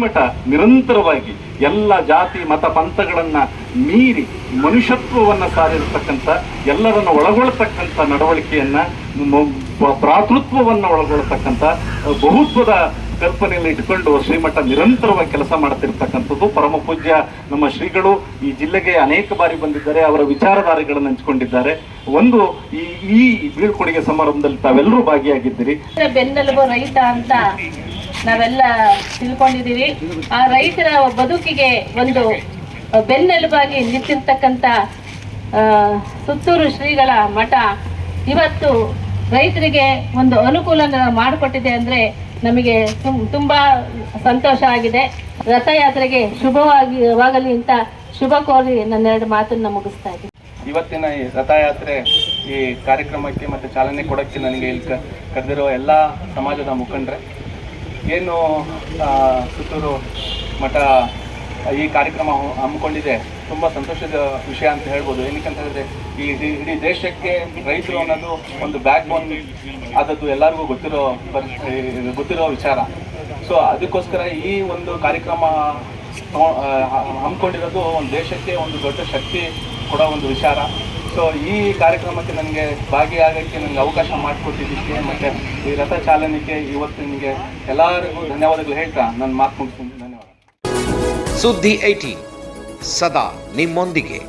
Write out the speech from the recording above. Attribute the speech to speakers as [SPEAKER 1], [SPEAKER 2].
[SPEAKER 1] ಶ್ರೀಮಠ ನಿರಂತರವಾಗಿ ಎಲ್ಲ ಜಾತಿ, ಮತ, ಪಂಥಗಳನ್ನ ಮೀರಿ ಮನುಷ್ಯತ್ವವನ್ನು ಸಾರಿರತಕ್ಕಂಥ, ಎಲ್ಲರನ್ನು ಒಳಗೊಳ್ಳತಕ್ಕಂಥ ನಡವಳಿಕೆಯನ್ನ ಭ್ರಾತೃತ್ವವನ್ನ ಒಳಗೊಳ್ಳತಕ್ಕಂಥ ಬಹುತ್ವದ ಕಲ್ಪನೆಯಲ್ಲಿ ಇಟ್ಕೊಂಡು ಶ್ರೀಮಠ ನಿರಂತರವಾಗಿ ಕೆಲಸ ಮಾಡ್ತಿರ್ತಕ್ಕಂಥದ್ದು. ಪರಮ ಪೂಜ್ಯ ನಮ್ಮ ಶ್ರೀಗಳು ಈ ಜಿಲ್ಲೆಗೆ ಅನೇಕ ಬಾರಿ ಬಂದಿದ್ದಾರೆ, ಅವರ ವಿಚಾರಧಾರೆಗಳನ್ನು ಹಂಚಿಕೊಂಡಿದ್ದಾರೆ. ಒಂದು, ಈ ಈ ಬೀಳ್ಕೊಡುಗೆ ಸಮಾರಂಭದಲ್ಲಿ ತಾವೆಲ್ಲರೂ ಭಾಗಿಯಾಗಿದ್ದೀರಿ.
[SPEAKER 2] ಬೆನ್ನೆಲುಬು ರೈತ ಅಂತ ನಾವೆಲ್ಲ ತಿಳ್ಕೊಂಡಿದ್ದೀವಿ. ಆ ರೈತರ ಬದುಕಿಗೆ ಒಂದು ಬೆನ್ನೆಲುಬಾಗಿ ನಿಂತಿರ್ತಕ್ಕಂಥ ಸುತ್ತೂರು ಶ್ರೀಗಳ ಮಠ ಇವತ್ತು ರೈತರಿಗೆ ಒಂದು ಅನುಕೂಲ ಮಾಡಿಕೊಟ್ಟಿದೆ ಅಂದರೆ ನಮಗೆ ತುಂಬ ಸಂತೋಷ ಆಗಿದೆ. ರಥಯಾತ್ರೆಗೆ ಶುಭವಾಗಿ ಅಂತ ಶುಭ ಕೋರಿ ನನ್ನೆರಡು ಮಾತನ್ನು ಮುಗಿಸ್ತಾ ಇದ್ದೀನಿ.
[SPEAKER 3] ಇವತ್ತಿನ ಈ ರಥಯಾತ್ರೆ ಈ ಕಾರ್ಯಕ್ರಮಕ್ಕೆ ಮತ್ತು ಚಾಲನೆ ಕೊಡೋಕ್ಕೆ ನನಗೆ ಇಲ್ಲಿ ಕರೆದಿರುವ ಕರೆದಿರೋ ಎಲ್ಲ ಸಮಾಜದ ಮುಖಂಡರೆ ಏನು ಸುತ್ತೂರು ಮಠ, ಈ ಕಾರ್ಯಕ್ರಮ ಹಮ್ಮಿಕೊಂಡಿದೆ, ತುಂಬ ಸಂತೋಷದ ವಿಷಯ ಅಂತ ಹೇಳ್ಬೋದು. ಏನಕ್ಕೆ ಹೇಳಿದ್ರೆ ಈ ಇಡೀ ದೇಶಕ್ಕೆ ರೈತರು ಅನ್ನೋದು ಒಂದು ಬ್ಯಾಕ್ ಬೋನ್ ಆದದ್ದು ಎಲ್ಲರಿಗೂ ಗೊತ್ತಿರೋ ಗೊತ್ತಿರೋ ವಿಚಾರ. ಸೊ ಅದಕ್ಕೋಸ್ಕರ ಈ ಒಂದು ಕಾರ್ಯಕ್ರಮ ಹಮ್ಮಿಕೊಂಡಿರೋದು ಒಂದು ದೇಶಕ್ಕೆ ಒಂದು ದೊಡ್ಡ ಶಕ್ತಿ ಕೊಡೋ ಒಂದು ವಿಚಾರ. ಸೊ ಈ ಕಾರ್ಯಕ್ರಮಕ್ಕೆ ನನಗೆ ಭಾಗಿಯಾಗಕ್ಕೆ ನನಗೆ ಅವಕಾಶ ಮಾಡಿಕೊಟ್ಟಿದ್ದಕ್ಕೆ ಮತ್ತು ಈ ರಥ ಚಾಲನೆಗೆ ಇವತ್ತು ನಿಮಗೆ ಎಲ್ಲರಿಗೂ ಧನ್ಯವಾದಗಳು ಹೇಳ್ತಾ ನನ್ನ ಮಾತು ಮುಗಿಸ್ತೀನಿ ಧನ್ಯವಾದ.
[SPEAKER 4] ಸುದ್ದಿ ಐಟಿ ಸದಾ ನಿಮ್ಮೊಂದಿಗೆ.